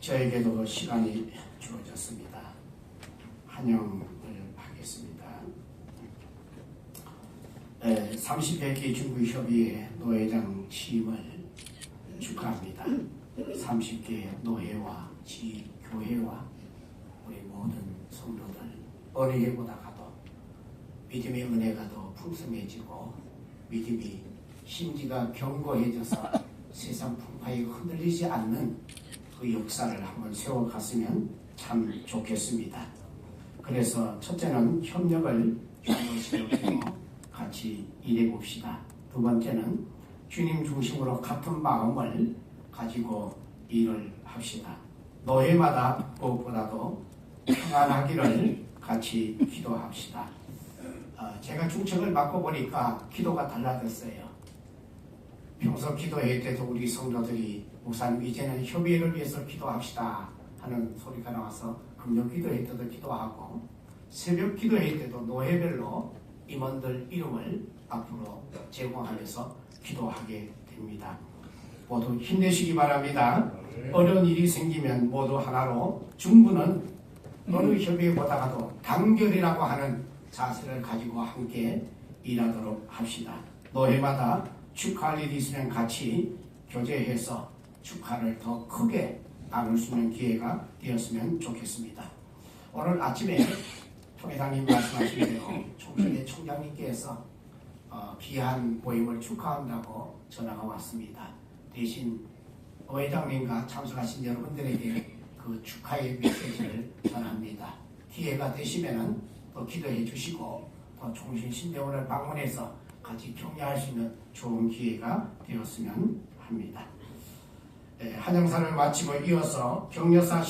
저에게도 시간이 주어졌습니다. 환영을 하겠습니다. 30회기 중국협의회 노회장 취임을 축하합니다. 30개 노회와 지교회와 우리 모든 성도들 어느 해보다 가도 믿음의 은혜가 더 풍성해지고 믿음이 심지가 견고해져서 세상 풍파에 흔들리지 않는 그 역사를 한번 세워갔으면 참 좋겠습니다. 그래서 첫째는 협력을 중요시하고 같이 일해 봅시다. 두 번째는 주님 중심으로 같은 마음을 가지고 일을 합시다. 노예마다 무엇보다도 평안하기를 같이 기도합시다. 어, 제가 중책을 맡고 보니까 기도가 달라졌어요. 평소 기도회 때도 우리 성도들이 목사님 이제는 협의를 위해서 기도합시다 하는 소리가 나와서 금요 기도회 때도 기도하고 새벽 기도회 때도 노예별로 임원들 이름을 앞으로 제공하면서 기도하게 됩니다. 모두 힘내시기 바랍니다. 어려운 일이 생기면 모두 하나로 중부는 어느 협의보다가도 단결이라고 하는 자세를 가지고 함께 일하도록 합시다. 노예마다 축하할 일이 있으면 같이 교제해서 축하를 더 크게 나눌 수 있는 기회가 되었으면 좋겠습니다. 오늘 아침에 통회장님 말씀하신 대로 총선의 총장님께서 어, 귀한 모임을 축하한다고 전화가 왔습니다. 대신 노회장님과 참석하신 여러분들에게 그 축하의 메시지를 전합니다. 기회가 되시면은 또 기도해 주시고 또 총신 신대원을 방문해서 같이 격려할 수 있는 좋은 기회가 되었으면 합니다. 예, 한영사를 마치고 이어서 격려사